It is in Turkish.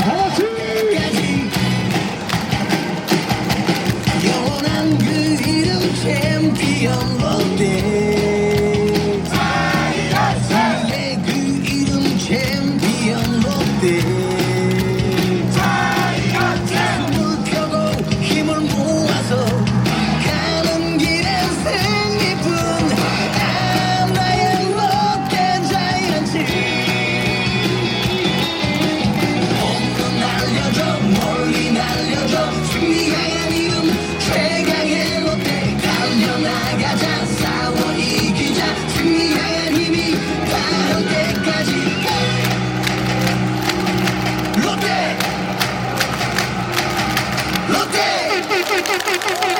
havası. 영원한 그 이름 챔피언 롯데 나의 그 이름 챔피언 롯데 算了算了算了